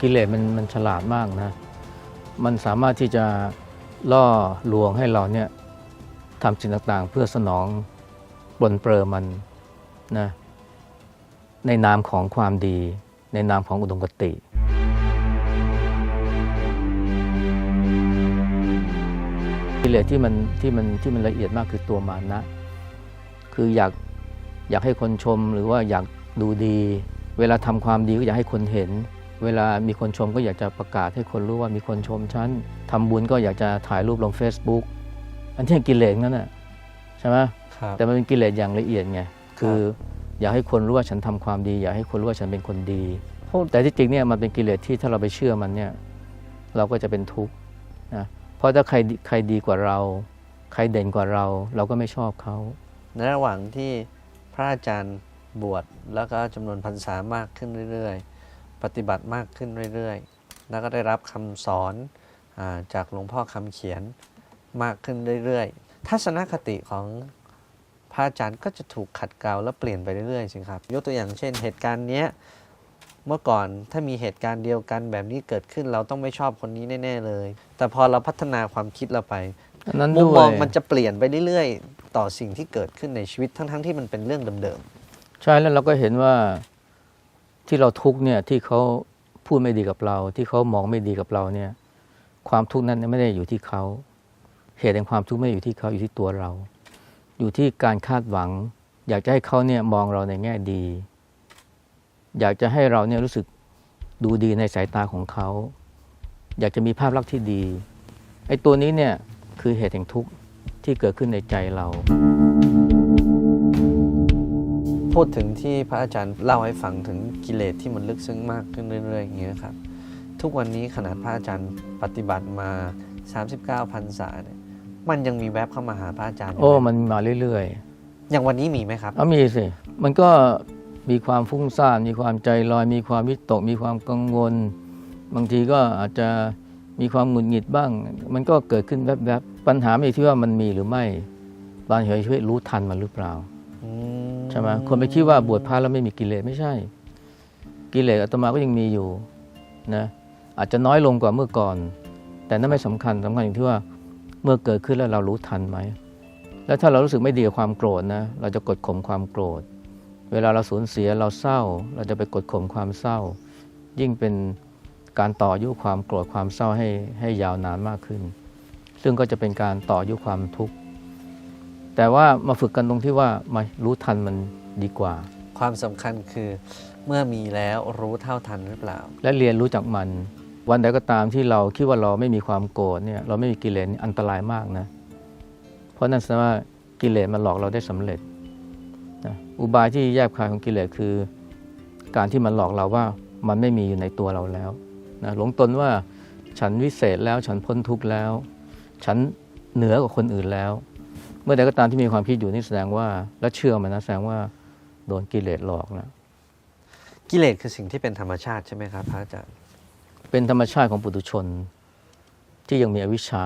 กิเลสมันมันฉลาดมากนะ มันสามารถที่จะล่อลวงให้เราเนี่ยทำสิ่งต่างๆ เพื่อสนองปนเปลือมันนะในนามของความดี ในนามของอุดมคติ กิเลสที่มันที่มันที่มันละเอียดมากคือตัวมานะ คืออยากอยากให้คนชมหรือว่าอยากดูดี เวลาทำความดีก็อยากให้คนเห็น เวลามีคนชมก็อยากจะประกาศให้คนรู้ว่ามีคนชมฉันทำบุญก็อยากจะถ่ายรูปลง Facebook อันที่กิเลสนั่นน่ะใช่ไหมครับแต่มันเป็นกิเลสอย่างละเอียดไงคืออยากให้คนรู้ว่าฉันทำความดี อยากให้คนรู้ว่าฉันเป็นคนดี แต่ที่จริงเนี่ยมันเป็นกิเลสที่ถ้าเราไปเชื่อมันเนี่ยเราก็จะเป็นทุกข์นะเพราะถ้าใครดีใครดีกว่าเรา ใครเด่นกว่าเรา เราก็ไม่ชอบเขาในระหว่างที่พระอาจารย์บวชแล้วก็จำนวนพรรษามากขึ้นเรื่อย ๆ ปฏิบัติมากขึ้นเรื่อยๆ แล้วก็ได้รับคำสอนอาจากหลวงพ่อคำเขียนมากขึ้นเรื่อยๆ ทัศนคติของพระอาจารย์ก็จะถูกขัดเกลาและเปลี่ยนไปเรื่อยๆสิครับ ยกตัวอย่างเช่น เหตุการณ์เนี้ยเมื่อก่อนถ้ามีเหตุการณ์เดียวกันแบบนี้เกิดขึ้นเราต้องไม่ชอบคนนี้แน่ ๆ เลย แต่พอเราพัฒนาความคิดเราไปอันนั้นมุมด้วมองยมันจะเปลี่ยนไปเรื่อยๆ ต่อสิ่งที่เกิดขึ้นในชีวิตทั้งๆ ที่มันเป็นเรื่องเดิมใช่แล้วเราก็เห็นว่า ที่เราทุกเนี่ยที่เขาพูดไม่ดีกับเรา ที่เขามองไม่ดีกับเราเนี่ย ความทุกข์นั้นไม่ได้อยู่ที่เขาเหตุแห่งความทุกข์ไม่อยู่ที่เขาอยู่ที่ตัวเรา อยู่ที่การคาดหวัง อยากจะให้เขาเนี่ยมองเราในแง่ดี อยากจะให้เราเนี่ยรู้สึกดูดีในสายตาของเขา อยากจะมีภาพลักษณ์ที่ดีไอ้ตัวนี้เนี่ยคือเหตุแห่งทุกข์ที่เกิดขึ้นในใจเรา พูดถึงที่พระอาจารย์เล่าให้ฟังถึงกิเลสที่มันลึกซึ้งมากขึ้นเรื่อยๆอย่างเงี้ยครับ ทุกวันนี้ขนาดพระอาจารย์ปฏิบัติมา 39พรรษาเนี่ยมันยังมีแวบเข้ามาหาพระอาจารย์ยู่โอ้ไหมันมาเรื่อยๆ อย่างวันนี้มีไหมครับเอามีสิ มันก็มีความฟุ้งซ่าน มีความใจลอย มีความวิตก มีความกังวล บางทีก็อาจจะมีความหงุดหงิดบ้าง มันก็เกิดขึ้นแวบๆ ปัญหาไม่อยู่ที่ว่ามันมีหรือไม่บางเหตุช่วยรู้ทันมันหรือเปล่าอื ใช่ไหมคนไปคิดว่าบวชพระแล้วไม่มีกิเลสไม่ใช่ กิเลสอาตมาก็ยังมีอยู่นะอาจจะน้อยลงกว่าเมื่อก่อน แต่นั่นไม่สำคัญสำคัญอย่างที่ว่าเมื่อเกิดขึ้นแล้วเรารู้ทันไหม แล้วถ้าเรารู้สึกไม่ดีกับความโกรธนะ เราจะกดข่มความโกรธ เวลาเราสูญเสียเราเศร้า เราจะไปกดข่มความเศร้า ยิ่งเป็นการต่อยุความโกรธความเศร้าให้ให้ยาวนานมากขึ้น ซึ่งก็จะเป็นการต่อยุความทุกข์ แต่ว่ามาฝึกกันตรงที่ว่ามารู้ทันมันดีกว่า ความสำคัญคือเมื่อมีแล้วรู้เท่าทันหรือเปล่า และเรียนรู้จากมัน วันใดก็ตามที่เราคิดว่าเราไม่มีความโกรธเนี่ยเราไม่มีกิเลสนี่อันตรายมากนะ เพราะนั่นแสดงว่ากิเลสมันหลอกเราได้สำเร็จนะอุบายที่แยบคายของกิเลสคือ การที่มันหลอกเราว่ามันไม่มีอยู่ในตัวเราแล้วนะหลงตนว่าฉันวิเศษแล้วฉันพ้นทุกข์แล้ว ฉันเหนือกว่าคนอื่นแล้วเเมื่อใดก็ตามที่มีความคิดอยู่นี่แสดงว่า และเชื่อมันนะแสดงว่าโดนกิเลสหลอกนะกิเลสคือสิ่งที่เป็นธรรมชาติใช่ไหมครับพระอาจารย์เป็นธรรมชาติของปุถุชน ที่ยังมีอวิชชา